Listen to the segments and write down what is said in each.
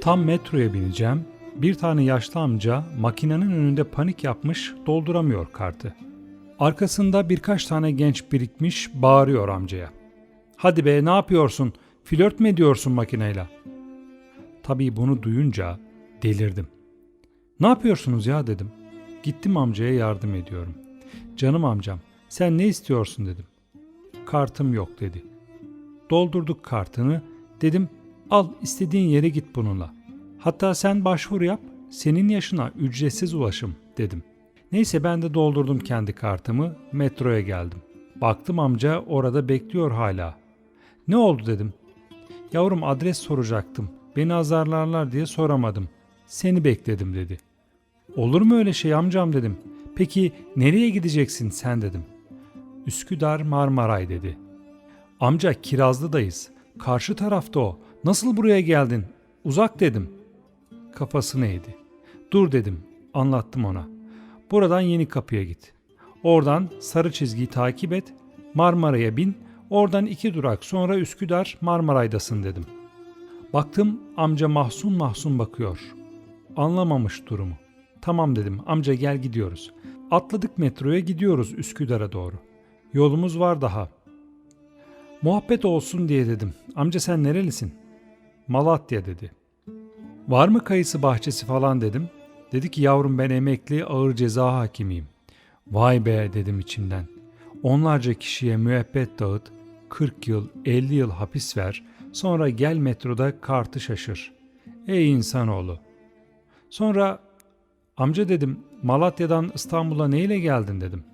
Tam metroya bineceğim. Bir tane yaşlı amca makinenin önünde panik yapmış dolduramıyor kartı. Arkasında birkaç tane genç birikmiş bağırıyor amcaya. Hadi be ne yapıyorsun? Flört mü ediyorsun makineyle? Tabii bunu duyunca delirdim. Ne yapıyorsunuz ya dedim. Gittim amcaya yardım ediyorum. Canım amcam sen ne istiyorsun dedim. Kartım yok dedi. Doldurduk kartını. Dedim al istediğin yere git bununla. Hatta sen başvuru yap senin yaşına ücretsiz ulaşım dedim. Neyse ben de doldurdum kendi kartımı metroya geldim. Baktım amca orada bekliyor hala. Ne oldu dedim. Yavrum adres soracaktım. Beni azarlarlar diye soramadım. Seni bekledim dedi. Olur mu öyle şey amcam dedim. Peki nereye gideceksin sen dedim. Üsküdar Marmaray dedi. Amca Kirazlı'dayız. Karşı tarafta o. Nasıl buraya geldin? Uzak dedim. Kafasını eğdi. Dur dedim. Anlattım ona. Buradan yeni kapıya git. Oradan sarı çizgiyi takip et. Marmaray'a bin. Oradan iki durak sonra Üsküdar Marmaray'dasın dedim. Baktım amca mahzun mahzun bakıyor. Anlamamış durumu. Tamam dedim amca gel gidiyoruz. Atladık metroya gidiyoruz Üsküdar'a doğru. Yolumuz var daha. Muhabbet olsun diye dedim. Amca sen nerelisin? Malatya dedi. Var mı kayısı bahçesi falan dedim. Dedi ki yavrum ben emekli ağır ceza hakimiyim. Vay be dedim içimden. Onlarca kişiye müebbet dağıt, 40 yıl, 50 yıl hapis ver, sonra gel metroda kartı şaşır. Ey insanoğlu. Sonra amca dedim Malatya'dan İstanbul'a neyle geldin dedim.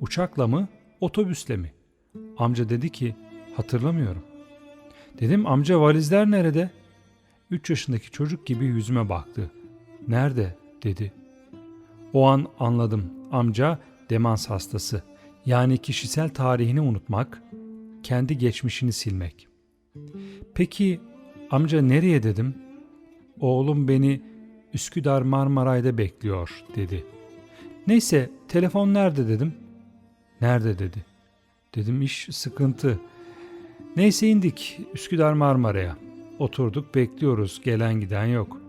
Uçakla mı, otobüsle mi? Amca dedi ki hatırlamıyorum. Dedim amca valizler nerede? 3 yaşındaki çocuk gibi yüzüme baktı. Nerede dedi. O an anladım. Amca demans hastası. Yani kişisel tarihini unutmak, kendi geçmişini silmek. Peki amca nereye dedim? Oğlum beni Üsküdar Marmaray'da bekliyor dedi. Neyse telefon nerede dedim. Nerede dedi. Dedim iş sıkıntı. Neyse indik Üsküdar Marmara'ya. Oturduk bekliyoruz gelen giden yok.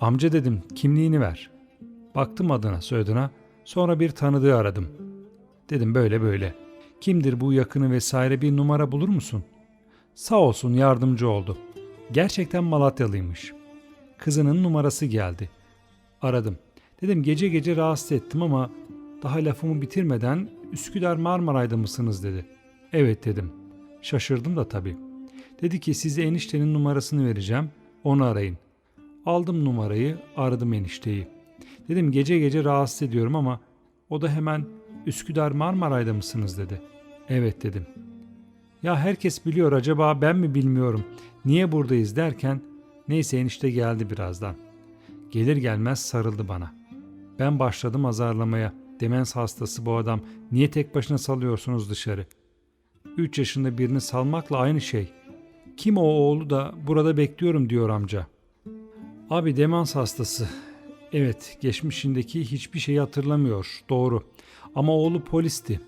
Amca dedim kimliğini ver. Baktım adına soyadına sonra bir tanıdığı aradım. Dedim böyle böyle. Kimdir bu yakını vesaire bir numara bulur musun? Sağ olsun yardımcı oldu. Gerçekten Malatyalıymış. Kızının numarası geldi. Aradım. Dedim gece gece rahatsız ettim ama daha lafımı bitirmeden Üsküdar Marmaray'da mısınız dedi. Evet dedim. Şaşırdım da tabii. Dedi ki size eniştenin numarasını vereceğim. Onu arayın. Aldım numarayı, aradım enişteyi. Dedim gece gece rahatsız ediyorum ama o da hemen Üsküdar Marmaray'da mısınız dedi. Evet dedim. Ya herkes biliyor acaba ben mi bilmiyorum. Niye buradayız derken neyse enişte geldi birazdan. Gelir gelmez sarıldı bana. Ben başladım azarlamaya. Demens hastası bu adam. Niye tek başına salıyorsunuz dışarı? 3 yaşında birini salmakla aynı şey. Kim o oğlu da burada bekliyorum diyor amca. Abi demans hastası. Evet geçmişindeki hiçbir şeyi hatırlamıyor. Doğru. Ama oğlu polisti.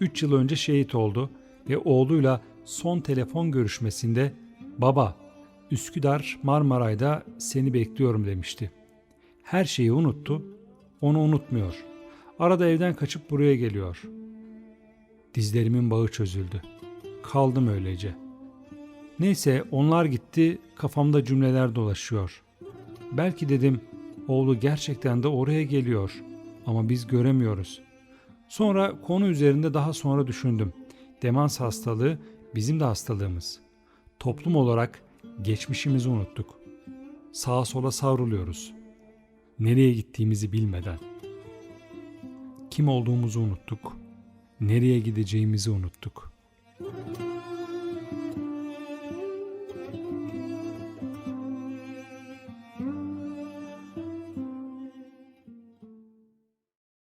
3 yıl önce şehit oldu ve oğluyla son telefon görüşmesinde baba Üsküdar Marmaray'da seni bekliyorum demişti. Her şeyi unuttu, onu unutmuyor. Arada evden kaçıp buraya geliyor. Dizlerimin bağı çözüldü. Kaldım öylece. Neyse onlar gitti, kafamda cümleler dolaşıyor. Belki dedim, oğlu gerçekten de oraya geliyor ama biz göremiyoruz. Sonra konu üzerinde daha sonra düşündüm. Demans hastalığı bizim de hastalığımız. Toplum olarak geçmişimizi unuttuk. Sağa sola savruluyoruz. Nereye gittiğimizi bilmeden. Kim olduğumuzu unuttuk. Nereye gideceğimizi unuttuk.